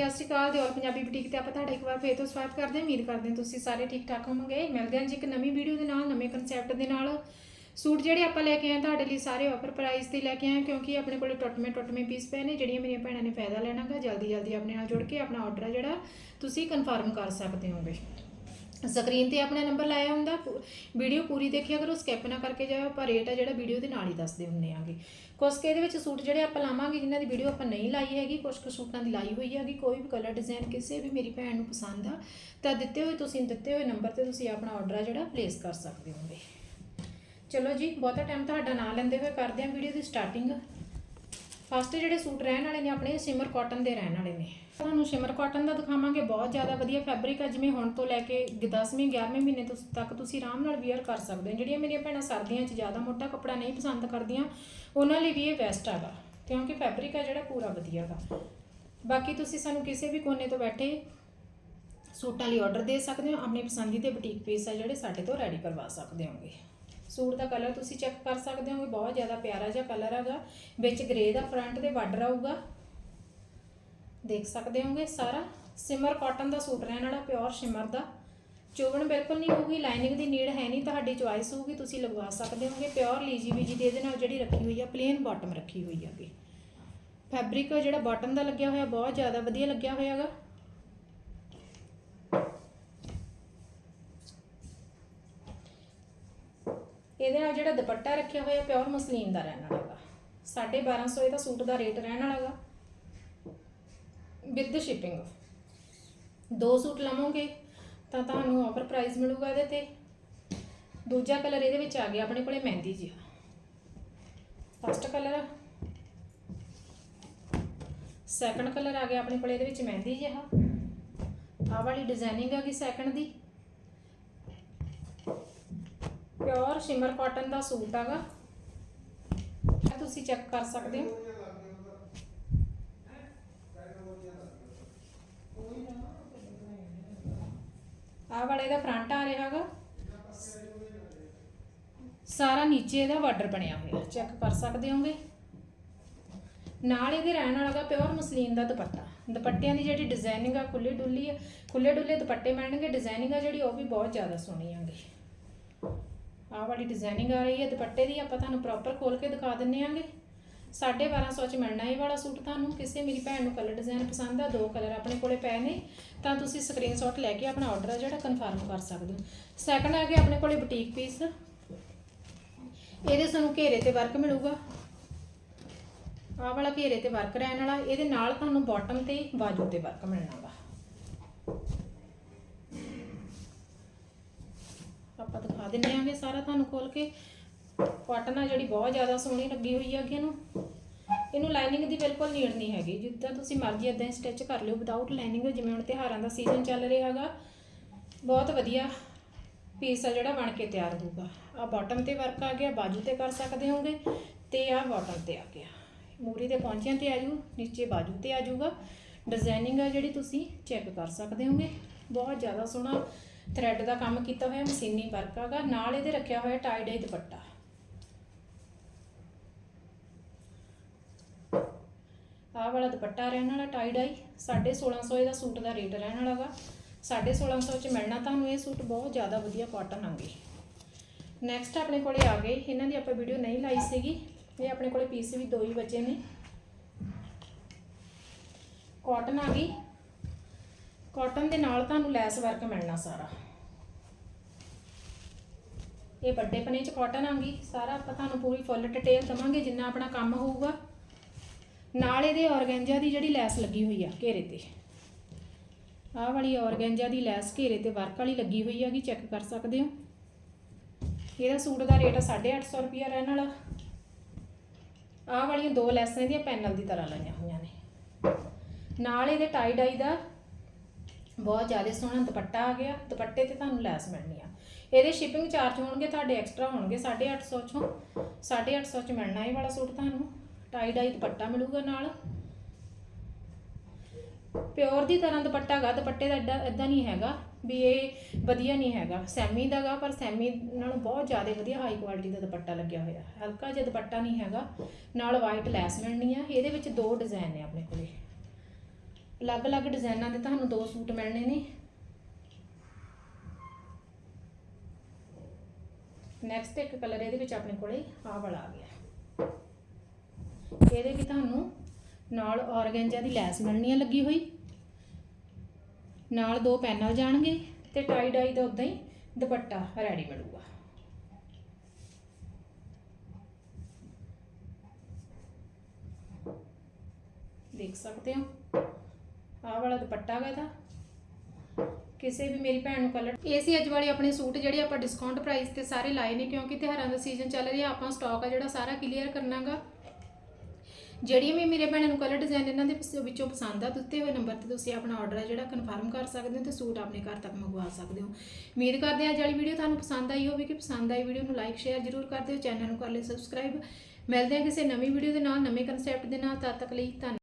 ਹਾਂਜੀ ਸਤਿ ਸ਼੍ਰੀ ਅਕਾਲ ਦਿਓਲ ਪੰਜਾਬੀ ਬੁਟੀਕ ਤੇ ਆਪਾਂ ਤੁਹਾਡਾ ਇੱਕ ਵਾਰ ਫੇਰ ਤੋਂ ਸਵਾਗਤ ਕਰਦੇ ਹਾਂ। ਉਮੀਦ ਕਰਦੇ ਹਾਂ ਤੁਸੀਂ ਸਾਰੇ ਠੀਕ ਠਾਕ ਹੋਵੋਗੇ। ਮਿਲਦੇ ਹਾਂ ਜੀ ਇੱਕ ਨਵੀਂ ਵੀਡੀਓ ਦੇ ਨਾਲ, ਨਵੇਂ ਕਨਸੈਪਟ ਦੇ ਨਾਲ। ਸੂਟ ਜਿਹੜੇ ਆਪਾਂ ਲੈ ਕੇ ਆਏ ਤੁਹਾਡੇ ਲਈ ਸਾਰੇ ਆਫਰ ਪ੍ਰਾਈਸ ਤੇ ਲੈ ਕੇ ਆਏ ਕਿਉਂਕਿ ਆਪਣੇ ਕੋਲੇ ਟੁੱਟਵੇਂ ਟੁੱਟਵੇਂ ਪੀਸ ਪਏ ਨੇ, ਜਿਹੜੀਆਂ ਮੇਰੀਆਂ ਭੈਣਾਂ ਨੇ ਫਾਇਦਾ ਲੈਣਾਗਾ ਜਲਦੀ ਜਲਦੀ ਆਪਣੇ ਨਾਲ ਜੁੜ ਕੇ ਆਪਣਾ ਆਰਡਰ ਹੈ ਜਿਹੜਾ, ਤੁਸੀਂ ਕਨਫਰਮ ਕਰ ਸਕਦੇ ਹੋਗੇ ਸਕਰੀਨ ਤੇ ਆਪਣਾ ਨੰਬਰ ਲਾਇਆ ਹੁੰਦਾ ਵੀਡੀਓ ਪੂਰੀ ਦੇਖਿਆ ਕਰੋ ਸਕਿਪ ਨਾ ਕਰਕੇ ਜਾਓ ਆਪਾਂ ਰੇਟ ਆ ਜਿਹੜਾ ਵੀਡੀਓ ਦੇ ਨਾਲ ਹੀ ਦੱਸਦੇ ਹੁੰਦੇ ਆਂਗੇ। ਕੁਛ ਕੁ ਇਹਦੇ ਵਿੱਚ ਸੂਟ ਜਿਹੜੇ ਆਪਾਂ ਲਾਵਾਂਗੇ, ਜਿਨ੍ਹਾਂ ਦੀ ਵੀਡੀਓ ਆਪਾਂ ਨਹੀਂ ਲਾਈ ਹੈਗੀ, ਕੁਛ ਕੁ ਸੂਟਾਂ ਦੀ ਲਾਈ ਹੋਈ ਹੈਗੀ, ਕੋਈ ਵੀ ਕਲਰ ਡਿਜ਼ਾਈਨ ਕਿਸੇ ਵੀ ਮੇਰੀ ਭੈਣ ਨੂੰ ਪਸੰਦ ਆ, ਤਾਂ ਦਿੱਤੇ ਹੋਏ ਤੁਸੀਂ ਦਿੱਤੇ ਹੋਏ ਨੰਬਰ ਤੇ ਤੁਸੀਂ ਆਪਣਾ ਆਰਡਰ ਆ ਜਿਹੜਾ ਪਲੇਸ ਕਰ ਸਕਦੇ ਹੋਗੇ। ਚਲੋ ਜੀ, ਬਹੁਤਾ ਟਾਈਮ ਤੁਹਾਡਾ ਨਾ ਲੈਂਦੇ ਹੋਏ ਕਰਦੇ ਹਾਂ ਵੀਡੀਓ ਦੀ ਸਟਾਰਟਿੰਗ ਫਸਟ ਜਿਹੜੇ ਸੂਟ ਰਹਿਣ ਵਾਲੇ ਨੇ ਆਪਣੇ ਸਿਮਰ ਕਾਟਨ ਦੇ ਰਹਿਣ ਵਾਲੇ ਨੇ। ਤੁਹਾਨੂੰ ਸਿਮਰ ਕਾਟਨ ਦਾ ਦਿਖਾਵਾਂਗੇ, ਬਹੁਤ ਜ਼ਿਆਦਾ ਵਧੀਆ ਫੈਬਰਿਕ ਆ, ਜਿਵੇਂ ਹੁਣ ਤੋਂ ਲੈ ਕੇ 10ਵੀਂ 11ਵੇਂ ਮਹੀਨੇ ਤੋਂ ਤੱਕ ਤੁਸੀਂ ਆਰਾਮ ਨਾਲ ਵੇਅਰ ਕਰ ਸਕਦੇ ਹੋ। ਜਿਹੜੀਆਂ ਮੇਰੀਆਂ ਭੈਣਾਂ ਸਰਦੀਆਂ 'ਚ ਜ਼ਿਆਦਾ ਮੋਟਾ ਕੱਪੜਾ ਨਹੀਂ ਪਸੰਦ ਕਰਦੀਆਂ, ਉਹਨਾਂ ਲਈ ਵੀ ਇਹ ਬੈਸਟ ਹੈਗਾ, ਕਿਉਂਕਿ ਫੈਬਰਿਕ ਆ ਜਿਹੜਾ ਪੂਰਾ ਵਧੀਆ ਹੈਗਾ ਬਾਕੀ ਤੁਸੀਂ ਸਾਨੂੰ ਕਿਸੇ ਵੀ ਕੋਨੇ ਤੋਂ ਬੈਠੇ ਸੂਟਾਂ ਲਈ ਆਰਡਰ ਦੇ ਸਕਦੇ ਹੋ, ਆਪਣੀ ਪਸੰਦੀ ਦੇ ਬੁਟੀਕ ਪੀਸ ਆ ਜਿਹੜੇ ਸਾਡੇ ਤੋਂ ਰੈਡੀ ਕਰਵਾ ਸਕਦੇ ਹੋਗੇ। ਸੂਟ ਦਾ ਕਲਰ ਤੁਸੀਂ ਚੈੱਕ ਕਰ ਸਕਦੇ ਹੋਗੇ ਬਹੁਤ ਜ਼ਿਆਦਾ ਪਿਆਰਾ ਜਿਹਾ ਕਲਰ ਹੈਗਾ। ਵਿੱਚ ਗ੍ਰੇ ਦਾ ਫਰੰਟ ਤੇ ਬਾਰਡਰ ਆਊਗਾ ਦੇਖ ਸਕਦੇ ਹੋਗੇ ਸਾਰਾ। ਸਿਮਰ ਕਾਟਨ ਦਾ ਸੂਟ ਰਹਿਣ ਵਾਲਾ ਪਿਓਰ ਸ਼ਿਮਰ ਦਾ। ਚੋਬਣ ਬਿਲਕੁਲ ਨਹੀਂ ਹੋਊਗੀ ਲਾਈਨਿੰਗ ਦੀ ਨੀਡ ਹੈ ਨਹੀਂ, ਤੁਹਾਡੀ ਚੁਆਇਸ ਹੋਊਗੀ, ਤੁਸੀਂ ਲਗਵਾ ਸਕਦੇ ਹੋਗੇ। ਪਿਓਰ ਲੀਜੀ ਬੀਜੀ ਦੇ ਇਹਦੇ ਨਾਲ ਜਿਹੜੀ ਰੱਖੀ ਹੋਈ ਆ ਪਲੇਨ ਬਾਟਮ ਰੱਖੀ ਹੋਈ ਹੈਗੀ ਫੈਬਰਿਕ ਜਿਹੜਾ ਬਾਟਮ ਦਾ ਲੱਗਿਆ ਹੋਇਆ, ਬਹੁਤ ਜ਼ਿਆਦਾ ਵਧੀਆ ਲੱਗਿਆ ਹੋਇਆ ਹੈਗਾ। ਇਹਦੇ ਨਾਲ ਜਿਹੜਾ ਦੁਪੱਟਾ ਰੱਖਿਆ ਹੋਇਆ ਪਿਓਰ ਮਸਲੀਨ ਦਾ ਰਹਿਣ ਵਾਲਾ ਹੈਗਾ 1250 ਇਹਦਾ ਸੂਟ ਦਾ ਰੇਟ ਰਹਿਣ ਵਾਲਾ ਹੈਗਾ ਵਿਦ ਸ਼ਿਪਿੰਗ ਦੋ ਸੂਟ ਲਵੋਗੇ, ਤਾਂ ਤੁਹਾਨੂੰ ਆਫਰ ਪ੍ਰਾਈਸ ਮਿਲੂਗਾ ਇਹਦੇ ਤੇ। ਦੂਜਾ ਕਲਰ ਇਹਦੇ ਵਿੱਚ ਆ ਗਿਆ, ਆਪਣੇ ਕੋਲੇ ਮਹਿੰਦੀ ਜੀ ਫਸਟ ਕਲਰ ਸੈਕੰਡ ਕਲਰ ਆ ਗਿਆ, ਆਪਣੇ ਕੋਲੇ ਇਹਦੇ ਵਿੱਚ ਮਹਿੰਦੀ ਜਿਹਾ। ਆਹ ਵਾਲੀ ਡਿਜ਼ਾਈਨਿੰਗ ਆ ਗਈ ਸੈਕੰਡ ਦੀ। ਪਿਓਰ ਸ਼ਿਮਰ ਕਾਟਨ ਦਾ ਸੂਟ ਹੈਗਾ। ਇਹ ਤੁਸੀਂ ਚੈੱਕ ਕਰ ਸਕਦੇ ਹੋ। ਆਹ ਵਾਲਾ ਇਹਦਾ ਫਰੰਟ ਆ ਰਿਹਾ ਹੈਗਾ। ਸਾਰਾ ਨੀਚੇ ਇਹਦਾ ਬਾਰਡਰ ਬਣਿਆ ਹੋਇਆ ਚੈੱਕ ਕਰ ਸਕਦੇ ਹੋਗੇ। ਨਾਲ ਇਹਦੇ ਰਹਿਣ ਵਾਲਾ ਹੈਗਾ ਪਿਓਰ ਮਸਲੀਨ ਦਾ ਦੁਪੱਟਾ। ਦੁਪੱਟਿਆਂ ਦੀ ਜਿਹੜੀ ਡਿਜ਼ਾਈਨਿੰਗ ਆ ਖੁੱਲੀ ਡੁੱਲੀ ਆ। ਖੁੱਲੇ ਡੁੱਲੇ ਦੁਪੱਟੇ ਮਿਲਣਗੇ। ਡਿਜ਼ਾਈਨਿੰਗ ਆ ਜਿਹੜੀ ਉਹ ਵੀ ਬਹੁਤ ਜ਼ਿਆਦਾ ਸੋਹਣੀ ਆਂਗੀ ਆਹ ਵਾਲੀ ਡਿਜ਼ਾਈਨਿੰਗ ਆ ਰਹੀ ਹੈ, ਦੁਪੱਟੇ ਦੀ ਆਪਾਂ ਤੁਹਾਨੂੰ ਪ੍ਰੋਪਰ ਖੋਲ ਕੇ ਦਿਖਾ ਦਿੰਨੇ ਆਂਗੇ। 1250 ਚ ਮਿਲਣਾ ਇਹ ਵਾਲਾ ਸੂਟ ਤੁਹਾਨੂੰ। ਕਿਸੇ ਮੇਰੀ ਭੈਣ ਨੂੰ ਕਲਰ ਡਿਜ਼ਾਈਨ ਪਸੰਦ ਆ, ਦੋ ਕਲਰ ਆਪਣੇ ਕੋਲੇ ਪਏ ਨੇ। ਤਾਂ ਤੁਸੀਂ ਸਕਰੀਨਸ਼ਾਟ ਲੈ ਕੇ ਆਪਣਾ ਆਰਡਰ ਆ ਜਿਹੜਾ ਕਨਫਰਮ ਕਰ ਸਕਦੇ ਹੋ। ਸੈਕੰਡ ਆ ਗਿਆ ਆਪਣੇ ਕੋਲੇ ਬੁਟੀਕ ਪੀਸ ਇਹਦੇ ਸਾਨੂੰ ਘੇਰੇ ਤੇ ਵਰਕ ਮਿਲੂਗਾ। ਆਹ ਵਾਲਾ ਘੇਰੇ ਤੇ ਵਰਕ ਰਹਿਣ ਵਾਲਾ। ਇਹਦੇ ਨਾਲ ਤੁਹਾਨੂੰ ਬਾਟਮ ਤੇ ਬਾਜੂ ਤੇ ਵਰਕ ਮਿਲਣਾ ਵਾ। ਆਪਾਂ ਦਿਖਾ ਦਿੰਨੇ ਆਂਗੇ ਸਾਰਾ ਤੁਹਾਨੂੰ ਖੋਲ ਕੇ। ਕਾਟਨ ਆ ਜਿਹੜੀ ਬਹੁਤ ਜ਼ਿਆਦਾ ਸੋਹਣੀ ਲੱਗੀ ਹੋਈ ਹੈ ਅੱਗੇ ਇਹਨੂੰ ਇਹਨੂੰ ਲਾਈਨਿੰਗ ਦੀ ਬਿਲਕੁਲ ਨੀਡ ਨਹੀਂ ਹੈਗੀ। ਜਿੱਦਾਂ ਤੁਸੀਂ ਮਰਜ਼ੀ ਇਦਾਂ ਸਟਿਚ ਕਰ ਲਿਓ ਵਿਦਆਊਟ ਲਾਈਨਿੰਗ ਜਿਵੇਂ ਹੁਣ ਤਿਉਹਾਰਾਂ ਦਾ ਸੀਜ਼ਨ ਚੱਲ ਰਿਹਾ ਹੈਗਾ। ਬਹੁਤ ਵਧੀਆ ਪੀਸ ਆ ਜਿਹੜਾ ਬਣ ਕੇ ਤਿਆਰ ਹੋਊਗਾ। ਆ ਬਾਟਮ ਤੇ ਵਰਕ ਆ ਗਿਆ, ਬਾਜੂ ਤੇ ਕਰ ਸਕਦੇ ਹੋਗੇ ਤੇ ਆ ਬਾਟਮ ਤੇ ਆ ਗਿਆ। ਮੂਰੀ ਦੇ ਪੌਂਚਿਆਂ ਤੇ ਆ ਜੂ ਨੀਚੇ ਬਾਜੂ ਤੇ ਆ ਜੂਗਾ ਡਿਜ਼ਾਈਨਿੰਗ ਆ ਜਿਹੜੀ ਤੁਸੀਂ ਚੈੱਕ ਕਰ ਸਕਦੇ ਹੋਗੇ। ਬਹੁਤ ਜ਼ਿਆਦਾ ਸੋਹਣਾ ਥਰੈਡ ਦਾ ਕੰਮ ਕੀਤਾ ਹੋਇਆ, ਮਸ਼ੀਨੀ ਵਰਕ ਆਗਾ ਨਾਲ ਇਹਦੇ ਰੱਖਿਆ ਹੋਇਆ ਟਾਈ ਡਾਈ ਦੁਪੱਟਾ। ਆਹ ਵਾਲਾ ਦੁਪੱਟਾ ਰਹਿਣ ਵਾਲਾ ਟਾਈ ਡਾਈ 1650 ਇਹਦਾ ਸੂਟ ਦਾ ਰੇਟ ਰਹਿਣ ਵਾਲਾ ਵਾਲਾਗਾ 1650 ਚ ਮਿਲਣਾ ਤੁਹਾਨੂੰ ਇਹ ਸੂਟ ਬਹੁਤ ਜ਼ਿਆਦਾ ਵਧੀਆ ਕਾਟਨ ਆਂਗੇ ਨੈਕਸਟ ਆਪਣੇ ਕੋਲੇ ਆ ਗਏ। ਇਹਨਾਂ ਦੀ ਆਪਾਂ ਵੀਡੀਓ ਨਹੀਂ ਲਾਈ ਸੀਗੀ। ਇਹ ਆਪਣੇ ਕੋਲੇ ਪੀਸ ਵੀ ਦੋ ਹੀ ਬਚੇ ਨੇ। ਕਾਟਨ ਆ ਗਈ। ਕਾਟਨ ਦੇ ਨਾਲ ਤੁਹਾਨੂੰ ਲੈਸ ਵਰਕ ਮਿਲਣਾ ਸਾਰਾ। ਇਹ ਵੱਡੇ ਪਨੇ ਚ ਕਾਟਨ ਆਂਗੀ ਸਾਰਾ ਆਪਾਂ ਤੁਹਾਨੂੰ ਪੂਰੀ ਫੁੱਲ ਡਿਟੇਲ ਦਵਾਂਗੇ, ਜਿੰਨਾ ਆਪਣਾ ਕੰਮ ਹੋਊਗਾ। ਨਾਲ ਇਹਦੇ ਔਰਗੈਂਜਾ ਦੀ ਜਿਹੜੀ ਲੈਸ ਲੱਗੀ ਹੋਈ ਆ, ਘੇਰੇ ਤੇ। ਆਹ ਵਾਲੀ ਔਰਗੈਂਜਾ ਦੀ ਲੈਸ ਘੇਰੇ ਤੇ ਵਰਕ ਵਾਲੀ ਲੱਗੀ ਹੋਈ ਹੈਗੀ ਚੈੱਕ ਕਰ ਸਕਦੇ ਹੋ? ਇਹਦਾ ਸੂਟ ਦਾ ਰੇਟ ਆ 850 ਰੁਪਿਆ ਰਹਿਣ ਵਾਲਾ। ਆਹ ਵਾਲੀਆਂ ਦੋ ਲੈਸਾਂ ਇਹਦੀਆਂ ਪੈਨਲ ਦੀ ਤਰ੍ਹਾਂ ਲਾਈਆਂ ਹੋਈਆਂ ਨੇ। ਨਾਲ ਇਹਦੇ ਟਾਈ ਡਾਈ ਦਾ ਬਹੁਤ ਜ਼ਿਆਦਾ ਸੋਹਣਾ ਦੁਪੱਟਾ ਆ ਗਿਆ, ਦੁਪੱਟੇ ਤੇ ਤੁਹਾਨੂੰ ਲੈਸ ਮਿਲਣੀ ਆ। ਇਹਦੇ ਸ਼ਿਪਿੰਗ ਚਾਰਜ ਹੋਣਗੇ ਤੁਹਾਡੇ ਐਕਸਟਰਾ ਹੋਣਗੇ 850 ਚੋਂ 850 ਚ ਮਿਲਣਾ ਇਹ ਵਾਲਾ ਸੂਟ ਤੁਹਾਨੂੰ ਟਾਈ ਡਾਈ ਦੁਪੱਟਾ ਮਿਲੂਗਾ ਨਾਲ। ਪਿਓਰ ਦੀ ਤਰ੍ਹਾਂ ਦੁਪੱਟਾ ਹੈਗਾ ਦੁਪੱਟੇ ਦਾ ਐਡਾ ਐਦਾਂ ਨਹੀਂ ਹੈਗਾ ਵੀ ਇਹ ਵਧੀਆ ਨਹੀਂ ਹੈਗਾ। ਸੈਮੀ ਦਾਗਾ ਪਰ ਸੈਮੀ ਨਾਲੋਂ ਬਹੁਤ ਜ਼ਿਆਦਾ ਵਧੀਆ ਹਾਈ ਕੁਆਲਿਟੀ ਦਾ ਦੁਪੱਟਾ ਲੱਗਿਆ ਹੋਇਆ। ਹਲਕਾ ਜਿਹਾ ਦੁਪੱਟਾ ਨਹੀਂ ਹੈਗਾ, ਨਾਲ ਵਾਈਟ ਲੈਸ ਮਿਲਣੀ ਆ। ਇਹਦੇ ਵਿੱਚ ਦੋ ਡਿਜ਼ਾਈਨ ਨੇ ਆਪਣੇ ਕੋਲੇ। ਅਲੱਗ-ਅਲੱਗ ਡਿਜ਼ਾਈਨਾਂ ਦੇ ਤੁਹਾਨੂੰ ਦੋ ਸੂਟ ਮਿਲਣੇ ਨੇ। ਨੈਕਸਟ ਇੱਕ ਕਲਰ ਇਹਦੇ ਵਿੱਚ ਆਪਣੇ ਕੋਲੇ ਆਹ ਵਾਲਾ ਆ ਗਿਆ। ਇਹਦੇ ਵੀ ਤੁਹਾਨੂੰ ਨਾਲ ਔਰਗੈਂਜਾ ਦੀ ਲੈਸ ਮਿਲਣੀ ਹੈ ਲੱਗੀ ਹੋਈ। ਨਾਲ ਦੋ ਪੈਨਲ ਜਾਣਗੇ ਤੇ ਟਾਈ ਡਾਈ ਦਾ ਉਦਾਂ ਹੀ ਦੁਪੱਟਾ ਰੈਡੀ ਮਿਲੂਗਾ। ਦੇਖ ਸਕਦੇ ਹੋ? ਦੁਪੱਟਾ ਗਾ ਇਹਦਾ। ਕਿਸੇ ਵੀ ਮੇਰੀ ਭੈਣ ਨੂੰ ਕਲਰ ਇਹ ਸੀ ਅੱਜ ਵਾਲੇ ਆਪਣੇ ਸੂਟ ਜਿਹੜੇ ਆਪਾਂ ਡਿਸਕਾਊਂਟ ਪ੍ਰਾਈਸ ਤੇ ਸਾਰੇ ਲਾਏ ਨੇ, ਕਿਉਂਕਿ ਤਿਉਹਾਰਾਂ ਦਾ ਸੀਜ਼ਨ ਚੱਲ ਰਿਹਾ, ਆਪਾਂ ਸਟਾਕ ਆ ਜਿਹੜਾ ਸਾਰਾ ਕਲੀਅਰ ਕਰਨਾਗਾ। ਜਿਹੜੀਆਂ ਵੀ ਮੇਰੇ ਭੈਣਾਂ ਨੂੰ ਕਲਰ ਡਿਜ਼ਾਈਨ ਇਹਨਾਂ ਦੇ ਵਿੱਚੋਂ ਪਸੰਦ ਆ, ਦਿੱਤੇ ਹੋਏ ਨੰਬਰ ਤੇ ਤੁਸੀਂ ਆਪਣਾ ਆਰਡਰ ਹੈ ਜਿਹੜਾ ਕਨਫਰਮ ਕਰ ਸਕਦੇ ਹੋ ਤੇ ਸੂਟ ਆਪਣੇ ਘਰ ਤੱਕ ਮੰਗਵਾ ਸਕਦੇ ਹੋ। ਉਮੀਦ ਕਰਦੇ ਹਾਂ ਅੱਜ ਵਾਲੀ ਵੀਡੀਓ ਤੁਹਾਨੂੰ ਪਸੰਦ ਆਈ ਹੋਵੇ ਕਿ ਪਸੰਦ ਆਈ ਵੀਡੀਓ ਨੂੰ ਲਾਈਕ ਸ਼ੇਅਰ ਜ਼ਰੂਰ ਕਰ ਦਿਓ ਚੈਨਲ ਨੂੰ ਕਰ ਲਿਓ ਸਬਸਕ੍ਰਾਈਬ ਮਿਲਦੇ ਹਾਂ ਕਿਸੇ ਨਵੀਂ ਵੀਡੀਓ ਦੇ ਨਾਲ, ਨਵੇਂ ਕਨਸੈਪਟ ਦੇ ਨਾਲ। ਤਦ ਤੱਕ ਲਈ ਧੰਨਵਾਦ।